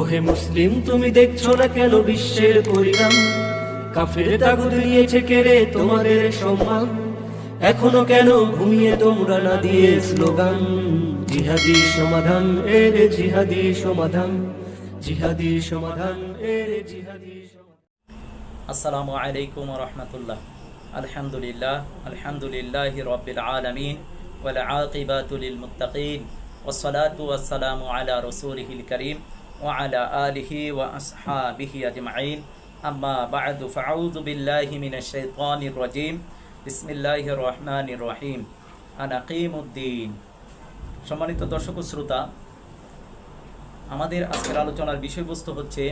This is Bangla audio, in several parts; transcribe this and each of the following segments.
ওহে মুসলিম তুমি দেখছো না কেন বিশ্বের পরিণাম কাফের তাগুদ নিয়েছে কেড়ে তোমাদের সম্মান এখনো কেন ঘুমিয়ে তোমরা না দিয়ে স্লোগান জিহাদি সমাধান এর জিহাদি সমাধান জিহাদি সমাধান এর জিহাদি সমাধান আসসালামু আলাইকুম রহমতুল্লাহ আলহামদুলিল্লাহ আলহামদুলিল্লাহ রবিল আলমিন ওয়াল আকিবাতুল মুত্তাকিন والصلاة والسلام على رسوله الكريم وعلى آله وأصحابه أجمعين أما بعد فأعوذ بالله من الشيطان الرجيم بسم الله الرحمن الرحيم أنا قيم الدين সম্মানিত দর্শক ও শ্রোতা আমাদের আজকের আলোচনার বিষয়বস্তু হচ্ছে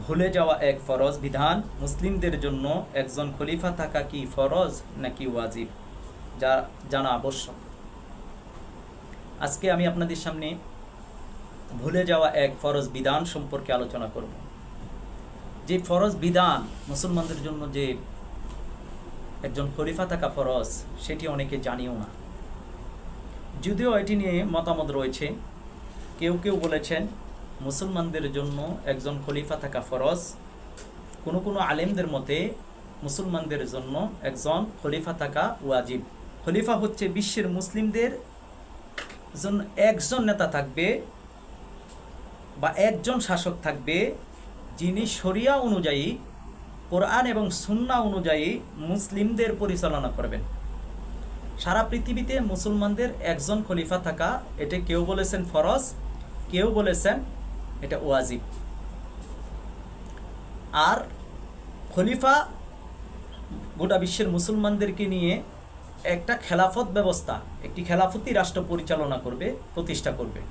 ভুলে যাওয়া এক ফরজ বিধান মুসলিমদের জন্য একজন খলিফা থাকা কি ফরজ নাকি ওয়াজিব যা জানা আবশ্যক আজকে আমি আপনাদের সামনে ভুলে যাওয়া এক ফরজ বিধান সম্পর্কে আলোচনা করব। যে ফরজ বিধান মুসলমানদের জন্য যে একজন খলিফা থাকা ফরজ, সেটি অনেকে জানিও না। যদিও এটি নিয়ে মতামত রয়েছে, কেউ কেউ বলেছেন মুসলমানদের জন্য একজন খলিফা থাকা ফরজ, কোনো কোনো আলেমদের মতে মুসলমানদের জন্য একজন খলিফা থাকা ওয়াজিব। খলিফা হচ্ছে বিশ্বের মুসলিমদের জন্য একজন নেতা থাকবে বা একজন শাসক থাকবে যিনি শরিয়া অনুযায়ী, কোরআন এবং সুন্না অনুযায়ী মুসলিমদের পরিচালনা করবেন। সারা পৃথিবীতে মুসলমানদের একজন খলিফা থাকা, এটা কেউ বলেছেন ফরজ, কেউ বলেছেন এটা ওয়াজিব। আর খলিফা গোটা বিশ্বের মুসলমানদেরকে নিয়ে একটা খেলাফত ব্যবস্থা, একটি খেলাফতি রাষ্ট্র পরিচালনা করবে, প্রতিষ্ঠা করবে।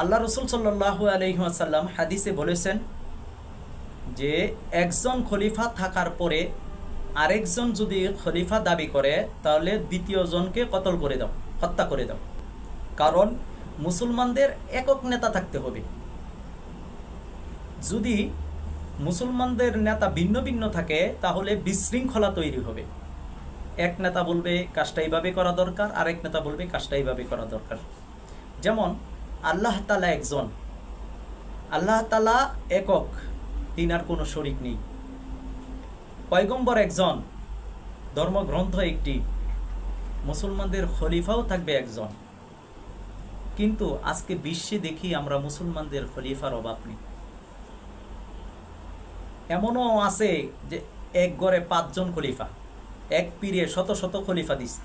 আল্লাহ রসুল সাল্লাহ আলহিহাসাল্লাম হাদিসে বলেছেন যে, একজন খলিফা থাকার পরে আরেকজন যদি খলিফা দাবি করে, তাহলে দ্বিতীয় জনকে কতল করে দাও, হত্যা করে দাও। কারণ মুসলমানদের একক নেতা থাকতে হবে। যদি মুসলমানদের নেতা ভিন্ন ভিন্ন থাকে, তাহলে বিশৃঙ্খলা তৈরি হবে। এক নেতা বলবে, কাজটা এইভাবে করা দরকার, আরেক নেতা বলবে, কাজটা এইভাবে করা দরকার। যেমন আল্লাহ তালা একজন। আল্লাহ তালা একক তিনার কোনো শরিক নেই। পয়গম্বর একজন, ধর্মগ্রন্থ একটি। মুসলমানদের খলিফাও থাকবে একজন। কিন্তু আজকে বিশ্বে দেখি আমরা মুসলমানদের খলিফার অভাব নেই। এমনও আছে যে এক গড়ে পাঁচজন খলিফা, এক পীরে শত শত খলিফা দিছে।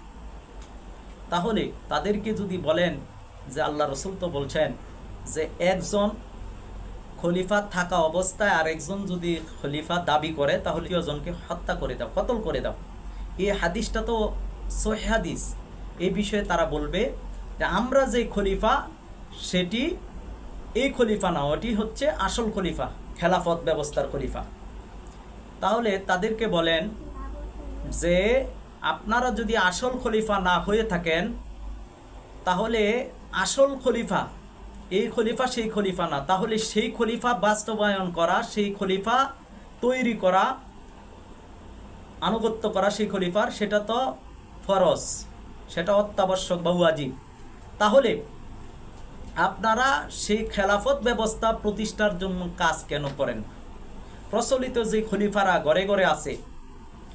তাহলে তাদেরকে যদি বলেন যে আল্লাহ রসুল তো বলছেন যে একজন খলিফা থাকা অবস্থায় আরেকজন যদি খলিফা দাবি করে, তাহলে জনকে হত্যা করে দাও, কতল করে দাও? এই হাদিসটা তো সহি এই বিষয়ে তারা বলবে যে আমরা যে খলিফা, সেটি এই খলিফা না, ওটি হচ্ছে আসল খলিফা, খেলাফত ব্যবস্থার খলিফা। তাহলে তাদেরকে বলেন যে আপনারা যদি আসল খলিফা না হয়ে থাকেন, তাহলে আসল খলিফা, এই খলিফা সেই খলিফা না। তাহলে সেই খলিফা বাস্তবায়ন করা, সেই খলিফা তৈরি করা, আনুগত্য করা সেই খলিফার, সেটা তো ফরজ, সেটা অত্যাবশ্যক বা ওয়াজিব। তাহলে আপনারা সেই খেলাফত ব্যবস্থা প্রতিষ্ঠার জন্য কাজ কেন করেন? প্রচলিত যে খলিফারা ঘরে ঘরে আছে,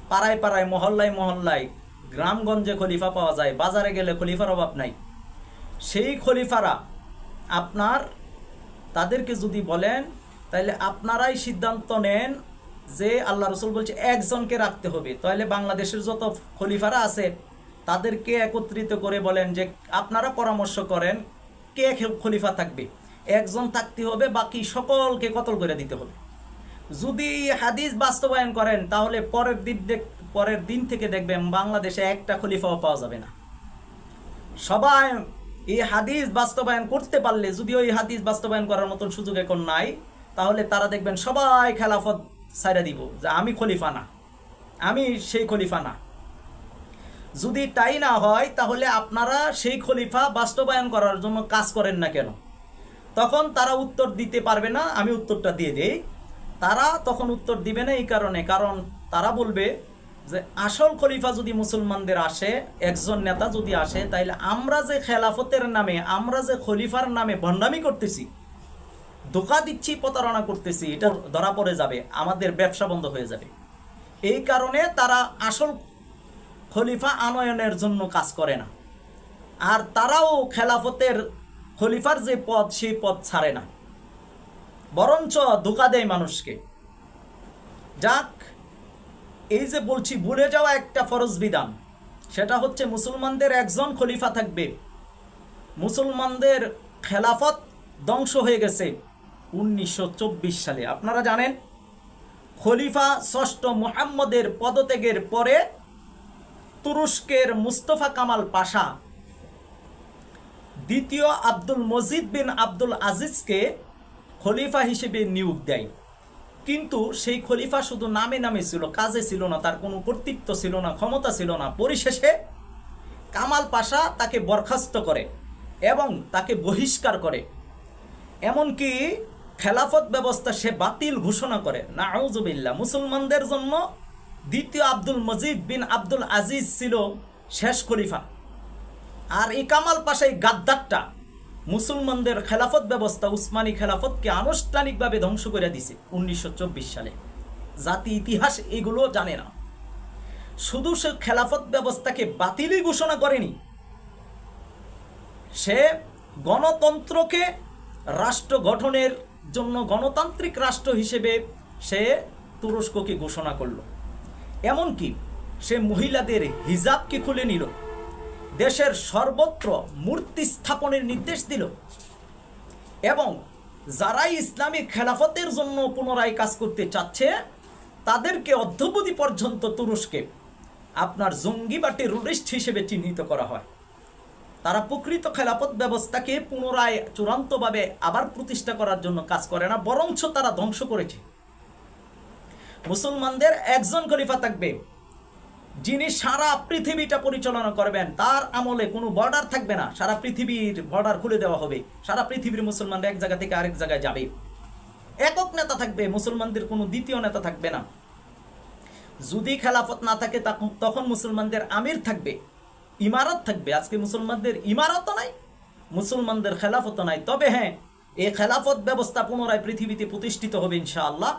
পাড়ায় পাড়ায়, মহল্লায় মহল্লায়, গ্রামগঞ্জে খলিফা পাওয়া যায়, বাজারে গেলে খলিফার অভাব নাই। সেই খলিফারা আপনার, তাদেরকে যদি বলেন তাহলে আপনারাই সিদ্ধান্ত নেন যে আল্লাহ রসুল বলছে একজনকে রাখতে হবে। তাহলে বাংলাদেশের যত খলিফারা আছে, তাদেরকে একত্রিত করে বলেন যে আপনারা পরামর্শ করেন কে খলিফা থাকবে। একজন থাকতে হবে, বাকি সকলকে কতল করে দিতে হবে। যদি হাদিস বাস্তবায়ন করেন, তাহলে পরের দিন পরের দিন থেকে দেখবেন বাংলাদেশে একটা খলিফাও পাওয়া যাবে না। সবাই এই হাদিস বাস্তবায়ন করতে পারলে যদিও এই হাদিস বাস্তবায়ন করার মতন সুযোগ এখন নাই, তাহলে তারা দেখবেন সবাই খেলাফত সাইরা দিব, যে আমি খলিফা না। আমি সেই খলিফা না। যদি তাই না হয়, তাহলে আপনারা সেই খলিফা বাস্তবায়ন করার জন্য কাজ করেন না কেন? তখন তারা উত্তর দিতে পারবে না, আমি উত্তরটা দিয়ে দেই। তারা তখন উত্তর দিবে না এই কারণে, কারণ তারা বলবে যে আসল খলিফা যদি মুসলমানদের আসে, একজন নেতা যদি আসে, তাইলে আমরা যে খেলাফতের নামে, আমরা যে খলিফার নামে ভণ্ডামি করতেছি, ধোকা দিচ্ছি, প্রতারণা করতেছি, এটা ধরা পড়ে যাবে, আমাদের ব্যবসা বন্ধ হয়ে যাবে। এই কারণে তারা আসল খলিফা আনয়নের জন্য কাজ করে না। আর তারাও খেলাফতের খলিফার যে পদ, সেই পদ ছাড়ে না। বরঞ্চ ধোকা দেয় মানুষকে। যাক এই যে বলছি, ভুলে যাওয়া একটা ফরজ বিধান। সেটা হচ্ছে মুসলমানদের একজন খলিফা থাকবে। মুসলমানদের খেলাফত ধ্বংস হয়ে গেছে উনিশশো চব্বিশ সালে। আপনারা জানেন, খলিফা ষষ্ঠ মোহাম্মদের পদত্যাগের পরে তুরস্কের মুস্তফা কামাল পাশা দ্বিতীয় আব্দুল মজিদ বিন আব্দুল আজিজকে খলিফা হিসেবে নিয়োগ দেয়। কিন্তু সেই খলিফা শুধু নামে নামে ছিল, কাজে ছিল না, তার কোনো কর্তৃত্ব ছিল না, ক্ষমতা ছিল না। পরিশেষে কামাল পাশা তাকে বরখাস্ত করে এবং তাকে বহিষ্কার করে। এমনকি খেলাফত ব্যবস্থা সে বাতিল ঘোষণা করে। না আউজুবিল্লা মুসলমানদের জন্য দ্বিতীয় আব্দুল মজিদ বিন আব্দুল আজিজ ছিল শেষ খলিফা। আর এই কামাল পাশাই গাদ্দারটা মুসলমানদের খেলাফত ব্যবস্থা উসমানী খেলাফতকে আনুষ্ঠানিকভাবে ধ্বংস করে দিছে উনিশশো চব্বিশ সালে। জাতি ইতিহাস এগুলো জানে না। শুধু সে খেলাফত ব্যবস্থাকে বাতিলই ঘোষণা করেনি, সে গণতন্ত্রকে রাষ্ট্র গঠনের জন্য গণতান্ত্রিক রাষ্ট্র হিসেবে সে তুরস্ককে ঘোষণা করল। এমনকি সে মহিলাদের হিজাবকে খুলে নিল। দেশের সর্বত্র মূর্তি স্থাপনের নির্দেশ দিল। এবং যারাই ইসলামী খেলাফতের জন্য পুনরায় কাজ করতে চাচ্ছে, তাদেরকে অধ্যবধি পর্যন্ত তুরস্কে আপনার জঙ্গি বা টেরোরিস্ট হিসেবে চিহ্নিত করা হয়। তারা প্রকৃত খেলাফত ব্যবস্থাকে পুনরায় চূড়ান্তভাবে আবার প্রতিষ্ঠা করার জন্য কাজ করে না, বরঞ্চ তারা ধ্বংস করেছে। মুসলমানদের একজন খলিফা থাকবে যিনি সারা পৃথিবীটা পরিচালনা করবেন, তার আমলে কোনো বর্ডার থাকবে না। সারা পৃথিবীর বর্ডার খুলে দেওয়া হবে। সারা পৃথিবীর মুসলমানরা এক জায়গা থেকে আরেক জায়গায় যাবে। একক নেতা থাকবে, মুসলমানদের কোনো দ্বিতীয় নেতা থাকবে না। যদি খেলাফত না থাকে তখন মুসলমানদের আমির থাকবে, ইমারত থাকবে। আজকে মুসলমানদের ইমারতও নাই, মুসলমানদের খেলাফতও নাই। তবে হ্যাঁ এই খেলাফত ব্যবস্থা পুনরায় পৃথিবীতে প্রতিষ্ঠিত হবে ইনশাআল্লাহ।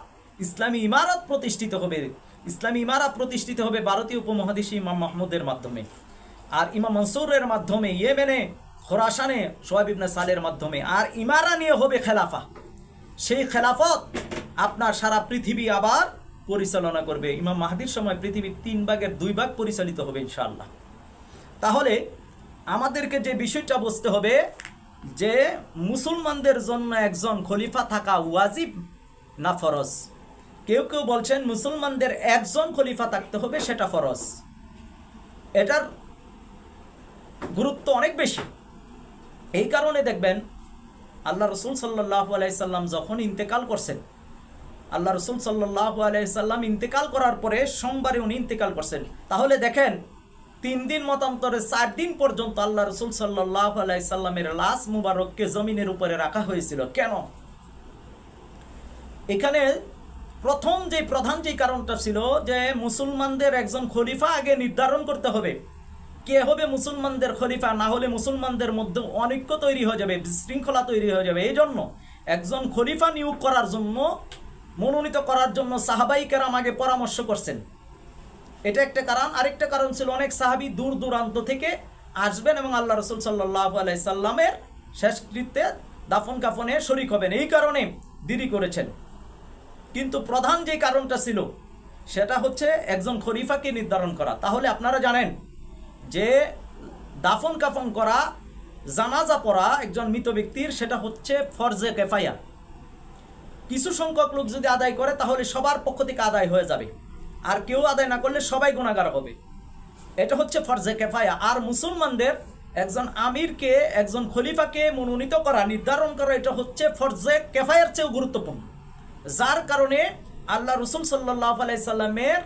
ইসলামী ইমারত প্রতিষ্ঠিত হবে। ইসলামী ইমারা প্রতিষ্ঠিত হবে ভারতীয় উপমহাদেশে ইমাম মাহমুদের মাধ্যমে। আর ইমাম মনসুরের মাধ্যমে, ইয়েমেনে খোরাসানে সোয়াব ইবনে সালের মাধ্যমে। আর ইমারা নিয়ে হবে খেলাফা। সেই খেলাফত আপনার সারা পৃথিবী আবার পরিচালনা করবে। ইমাম মাহাদির সময় পৃথিবীর তিন ভাগের দুই ভাগ পরিচালিত হবে ইনশাআল্লাহ। তাহলে আমাদেরকে যে বিষয়টা বুঝতে হবে, যে মুসলমানদের জন্য একজন খলিফা থাকা ওয়াজিব না ফরজ? কেউ কেউ বলছেন মুসলমানদের একজন খলিফা থাকতে হবে, সেটা ফরজ। এটার গুরুত্ব অনেক বেশি। এই কারণে দেখবেন, আল্লাহ রসুল সাল্লাহ আলাইসাল্লাম যখন ইন্তেকাল করছেন, আল্লাহ রসুল সাল্লাহ আলাইসাল্লাম ইন্তেকাল করার পরে সোমবারে উনি ইন্তেকাল করছেন। তাহলে দেখেন, তিন দিন মতান্তরে চার দিন পর্যন্ত আল্লাহ রসুল সাল্লাহ আলাইসাল্লামের লাশ মুবারককে জমিনের উপরে রাখা হয়েছিল। কেন? এখানে প্রথম যে প্রধান যে কারণটা ছিল যে মুসলমানদের একজন খলিফা আগে নির্ধারণ করতে হবে। কে হবে মুসলমানদের খলিফা? না হলে মুসলমানদের মধ্যে অনৈক্য তৈরি হয়ে যাবে, বিশৃঙ্খলা তৈরি হয়ে যাবে। এই জন্য একজন খলিফা নিয়োগ করার জন্য, মনোনীত করার জন্য সাহাবাই কেরাম আগে পরামর্শ করছেন। এটা একটা কারণ। আরেকটা কারণ ছিল অনেক সাহাবি দূর দূরান্ত থেকে আসবেন এবং আল্লাহ রসুল সাল্লাহ আলাইসাল্লামের শেষকৃত্যে দাফন কাফনে শরিক হবেন। এই কারণে দেরি করেছেন। কিন্তু প্রধান যে কারণটা ছিল, সেটা হচ্ছে একজন খলিফাকে নির্ধারণ করা। তাহলে আপনারা জানেন যে দাফন কাফন করা, জানাজা পড়া একজন মৃত ব্যক্তির, সেটা হচ্ছে ফরজে কেফায়া। কিছু সংখ্যক লোক যদি আদায় করে, তাহলে সবার পক্ষ থেকে আদায় হয়ে যাবে। আর কেউ আদায় না করলে সবাই গুণাগার হবে। এটা হচ্ছে ফরজে কেফায়া। আর মুসলমানদের একজন আমিরকে, একজন খলিফাকে মনোনীত করা, নির্ধারণ করা, এটা হচ্ছে ফরজে কেফায়ার চেয়েও গুরুত্বপূর্ণ। যার কারণে আল্লাহ রসুল সাল্লাহ আলাইসাল্লামের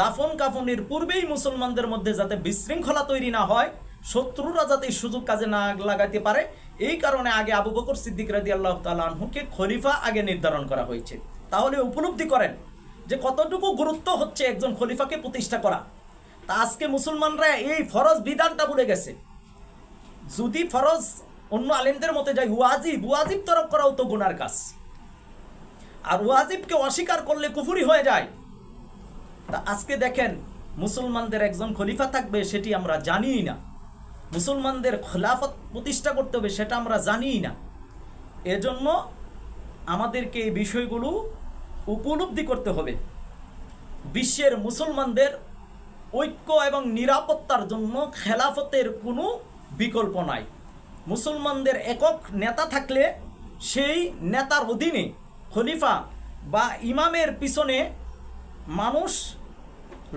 দাফন কাফনের পূর্বেই মুসলমানদের মধ্যে যাতে বিশৃঙ্খলা তৈরি না হয়, শত্রুরা যাতে সুযোগ কাজে না লাগাতে পারে, এই কারণে আগে আবু বকর সিদ্দিক রাদি আল্লাহ তালহুকে খলিফা আগে নির্ধারণ করা হয়েছে। তাহলে উপলব্ধি করেন যে কতটুকু গুরুত্ব হচ্ছে একজন খলিফাকে প্রতিষ্ঠা করা। তা আজকে মুসলমানরা এই ফরজ বিধানটা ভুলে গেছে। যদি ফরজ অন্য আলেমদের মতে যায়, ওয়াজিব ওয়াজিব তরফ করাও তো গুনার কাজ। আর ওয়াজিবকে অস্বীকার করলে কুফুরি হয়ে যায়। তা আজকে দেখেন, মুসলমানদের একজন খলিফা থাকবে, সেটি আমরা জানিই না। মুসলমানদের খেলাফত প্রতিষ্ঠা করতে হবে, সেটা আমরা জানিই না। এজন্য আমাদেরকে এই বিষয়গুলো উপলব্ধি করতে হবে। বিশ্বের মুসলমানদের ঐক্য এবং নিরাপত্তার জন্য খেলাফতের কোনো বিকল্প নাই। মুসলমানদের একক নেতা থাকলে সেই নেতার অধীনে খলিফা বা ইমামের পিছনে মানুষ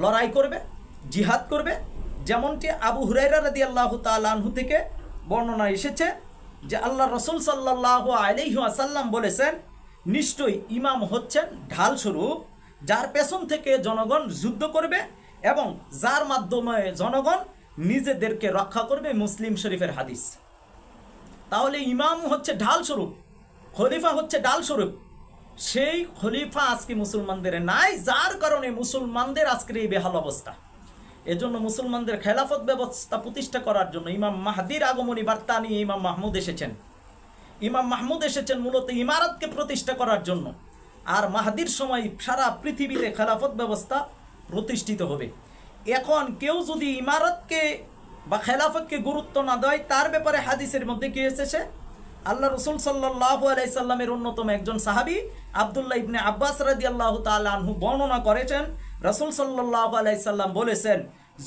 লড়াই করবে, জিহাদ করবে, যেমনটি আবু হুরাইরা রাদি আল্লাহ তালাহু থেকে বর্ণনা এসেছে যে আল্লাহ রসুল সাল্লাহ আলহিহাসাল্লাম বলেছেন, নিশ্চয়ই ইমাম হচ্ছেন ঢাল স্বরূপ যার পেছন থেকে জনগণ যুদ্ধ করবে এবং যার মাধ্যমে জনগণ নিজেদেরকে রক্ষা করবে মুসলিম শরীফের হাদিস। তাহলে ইমাম হচ্ছে ঢাল স্বরূপ খলিফা হচ্ছে ডাল স্বরূপ সেই খলিফা আজকে মুসলমানদের নাই, যার কারণে মুসলমানদের আজকের এই বেহাল অবস্থা। এজন্য মুসলমানদের খেলাফত ব্যবস্থা প্রতিষ্ঠা করার জন্য ইমাম মাহাদির আগমনী বার্তা নিয়ে ইমাম মাহমুদ এসেছেন। ইমাম মাহমুদ এসেছেন মূলত ইমারতকে প্রতিষ্ঠা করার জন্য। আর মাহাদির সময় সারা পৃথিবীতে খেলাফত ব্যবস্থা প্রতিষ্ঠিত হবে। এখন কেউ যদি ইমারতকে বা খেলাফতকে গুরুত্ব না দেয়, তার ব্যাপারে হাদিসের মধ্যে কি এসেছে? আল্লাহ রসুল সাল্লাহ আলাইসাল্লামের অন্যতম একজন সাহাবি আবদুল্লাহ ইবনে আব্বাস রাদি আল্লাহ তালহু বর্ণনা করেছেন, রসুল সাল্লাহ আলাইসাল্লাম বলেছেন,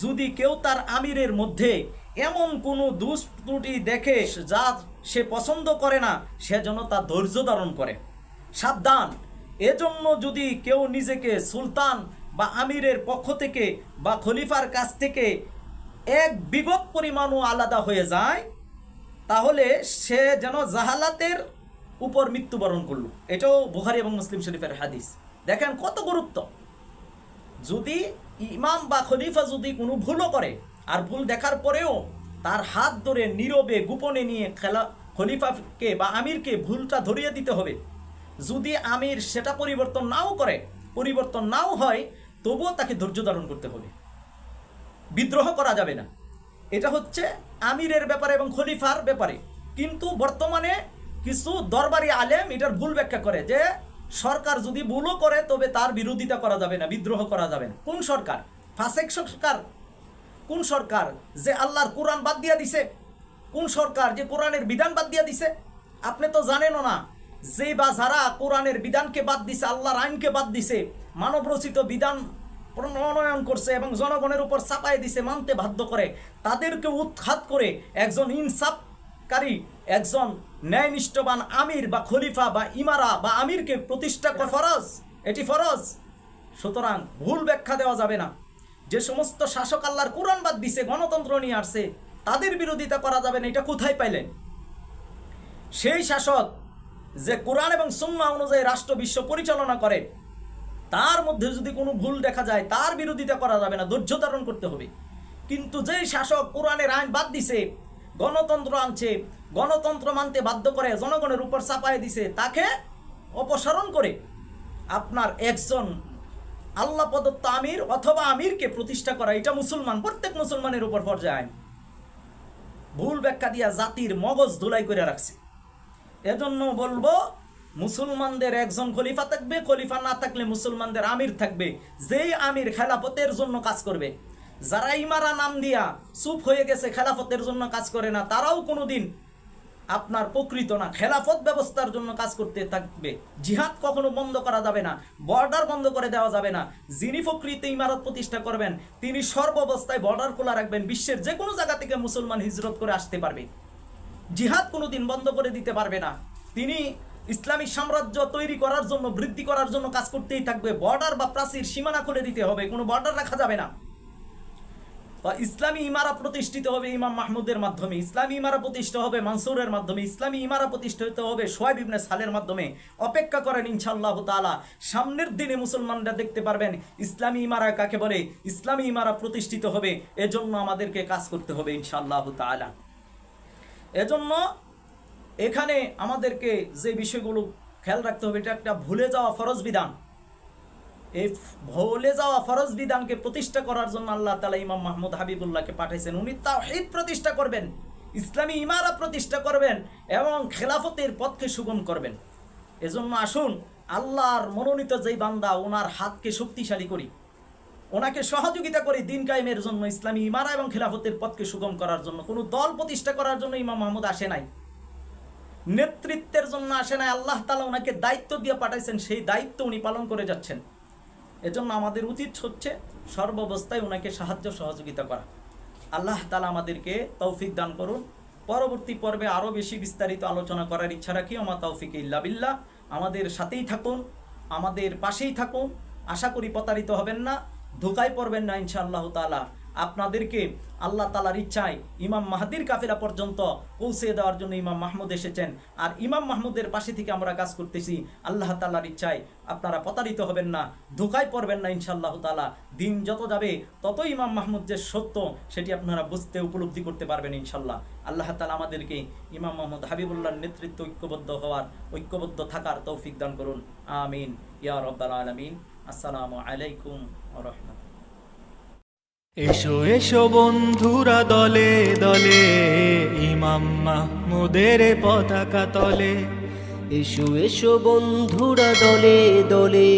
যদি কেউ তার আমিরের মধ্যে এমন কোনো দুষ্ত্রুটি দেখে যা সে পছন্দ করে না, সে যেন তা ধৈর্য ধারণ করে। সাবধান। এজন্য যদি কেউ নিজেকে সুলতান বা আমিরের পক্ষ থেকে বা খলিফার কাছ থেকে এক বিগত পরিমাণও আলাদা হয়ে যায়, তাহলে সে যেন জাহালাতের উপর মৃত্যুবরণ করল। এটাও বুহারি এবং মুসলিম শরীফের হাদিস। দেখেন কত গুরুত্ব। যদি ইমাম বা খলিফা যদি কোনো ভুলও করে, আর ভুল দেখার পরেও তার হাত ধরে নীরবে গোপনে নিয়ে খেলা, খলিফাকে বা আমিরকে ভুলটা ধরিয়ে দিতে হবে, যদি আমির সেটা পরিবর্তন নাও করে, পরিবর্তন নাও হয়, তবুও তাকে ধৈর্য ধারণ করতে হবে। বিদ্রোহ করা যাবে না। এটা হচ্ছে আমিরের ব্যাপারে এবং খলিফার ব্যাপারে। কিন্তু বর্তমানে কিছু দরবারি আলেম এটার ভুল ব্যাখ্যা করে যে, সরকার যদি ভুলও করে, তবে তার বিরোধিতা করা যাবে না, বিদ্রোহ করা যাবে না। কোন সরকার? ফাসেক সরকার। কোন সরকার যে আল্লাহর কোরআন বাদ দিয়া দিছে? কোন সরকার যে কোরআনের বিধান বাদ দিয়া দিছে? আপনি তো জানেনও না, যে বা যারা কোরআনের বিধানকে বাদ দিছে, আল্লাহর আইনকে বাদ দিছে মানব রচিত বিধান প্রণয়ন করছে এবং জনগণের উপর চাপাই দিছে, মানতে বাধ্য করে, তাদেরকে উৎখাত করে একজন ইনসাফকারী একজন ন্যায়নিষ্ঠবান আমির বা খলিফা বা ইমারা বা আমিরকে প্রতিষ্ঠা করা ফরজ? এটি ফরজ? সুতরাং ভুল ব্যাখ্যা দেওয়া যাবে না। যে সমস্ত শাসক আল্লাহর কোরআন বাদ দিছে, গণতন্ত্র নিয়ে আসছে, তাদের বিরোধিতা করা যাবে না, এটা কোথায় পাইলেন? সেই শাসক যে কোরআন এবং সুন্না অনুযায়ী রাষ্ট্র বিশ্ব পরিচালনা করে, তার মধ্যে যদি কোনো ভুল দেখা যায়, তার বিরোধিতা করা যাবে না, ধৈর্য ধারণ করতে হবে। কিন্তু যেই শাসক কোরআনের আইন বাদ দিছে গণতন্ত্র আনছে, গণতন্ত্র মানতে বাধ্য করে জনগণের উপর চাপায় দিছে, তাকে অপসারণ করে আপনার একজন আল্লাহ প্রদত্ত আমির অথবা আমিরকে প্রতিষ্ঠা করা, এটা মুসলমান, প্রত্যেক মুসলমানের উপর পর্যায়ে ভুল ব্যাখ্যা দিয়া জাতির মগজ ধুলাই করে রাখছে। এজন্য বলব, মুসলমানদের একজন খলিফা থাকবে, খলিফা না থাকলে মুসলমানদের আমির থাকবে। যেই আমির খেলাফতের জন্য কাজ করবে যারা ইমারা নাম দিয়া চুপ হয়ে গেছে, খেলাফতের জন্য কাজ করে না, তারাও কোনোদিন আপনার প্রকৃত না। খেলাফত ব্যবস্থার জন্য কাজ করতে থাকবে। জিহাদ কখনো বন্ধ করা যাবে না, বর্ডার বন্ধ করে দেওয়া যাবে না। যিনি প্রকৃত ইমারত প্রতিষ্ঠা করবেন, তিনি সর্বাবস্থায় বর্ডার খোলা রাখবেন, বিশ্বের যে কোনো জায়গা থেকে মুসলমান হিজরত করে আসতে পারবে। জিহাদ কোনোদিন বন্ধ করে দিতে পারবে না। তিনি ইসলামী সাম্রাজ্য তৈরি করার জন্য, বৃদ্ধি করার জন্য কাজ করতেই থাকবে। বর্ডার বা প্রাচীর সীমানা খুলে দিতে হবে, কোনো বর্ডার রাখা যাবে না। ইসলামী ইমারা প্রতিষ্ঠিত হবে ইমাম মাহমুদের মাধ্যমে, ইসলামী ইমারা প্রতিষ্ঠা হবে মানসুরের মাধ্যমে, ইসলামী ইমারা প্রতিষ্ঠিত হবে সোয়াইব ইবনে সালের মাধ্যমে। অপেক্ষা করেন ইনশাআল্লাহ তাআলা, সামনের দিনে মুসলমানরা দেখতে পারবেন ইসলামী ইমারা কাকে বলে, ইসলামী ইমারা প্রতিষ্ঠিত হবে, এজন্য আমাদেরকে কাজ করতে হবে ইনশাআল্লাহ তাআলা। এজন্য এখানে আমাদেরকে যে বিষয়গুলো খেয়াল রাখতে হবে, এটা একটা ভুলে যাওয়া ফরজ বিধান। এই ভুলে যাওয়া ফরজ বিধানকে প্রতিষ্ঠা করার জন্য আল্লাহ তালা ইমাম মাহমুদ হাবিবুল্লাহকে পাঠাইছেন। উনি তাওহীদ প্রতিষ্ঠা করবেন, ইসলামী ইমারা প্রতিষ্ঠা করবেন এবং খেলাফতের পথকে সুগম করবেন। এজন্য আসুন, আল্লাহর মনোনীত যেই বান্দা ওনার হাতকে শক্তিশালী করি ওনাকে সহযোগিতা করি দিন কায়েমের জন্য ইসলামী ইমারা এবং খেলাফতের পথকে সুগম করার জন্য। কোনো দল প্রতিষ্ঠা করার জন্য ইমাম মাহমুদ আসে নাই। নেতৃত্বের জন্য আসে নাই। আল্লাহ তালা ওনাকে দায়িত্ব দিয়ে পাঠাইছেন, সেই দায়িত্ব উনি পালন করে যাচ্ছেন। এজন্য আমাদের উচিত হচ্ছে সর্বাবস্থায় ওনাকে সাহায্য সহযোগিতা করা। আল্লাহ তালা আমাদেরকে তৌফিক দান করুন। পরবর্তী পর্বে আরও বেশি বিস্তারিত আলোচনা করার ইচ্ছা রাখি। আমার তৌফিক ইল্লা বিল্লাহ। আমাদের সাথেই থাকুন, আমাদের পাশেই থাকুন। আশা করি প্রতারিত হবেন না। ধোকায় পড়বেন না ইনশাআল্লাহ তালা আপনাদেরকে আল্লাহ তালার ইচ্ছায় ইমাম মাহাদির কাফেরা পর্যন্ত পৌঁছে দেওয়ার জন্য ইমাম মাহমুদ এসেছেন। আর ইমাম মাহমুদের পাশে থেকে আমরা কাজ করতেছি আল্লাহ তালার ইচ্ছায়। আপনারা প্রতারিত হবেন না, ধোকায় পড়বেন না ইনশাআল্লাহ তালা দিন যত যাবে, ততই ইমাম মাহমুদ যে সত্য, সেটি আপনারা বুঝতে উপলব্ধি করতে পারবেন ইনশাল্লাহ আল্লাহ তালা আমাদেরকে ইমাম মাহমুদ হাবিবুল্লাহর নেতৃত্ব ঐক্যবদ্ধ হওয়ার, ঐক্যবদ্ধ থাকার তৌফিক দান করুন। আমিন। ইয়া রব্বাল আলামিন। আসসালামু আলাইকুম রাহমাতুল্লাহ। এসো এসো বন্ধুরা দলে দলে ইমাম মাহমুদের পতাকা তলে। এসো এসো বন্ধুরা দলে দলে।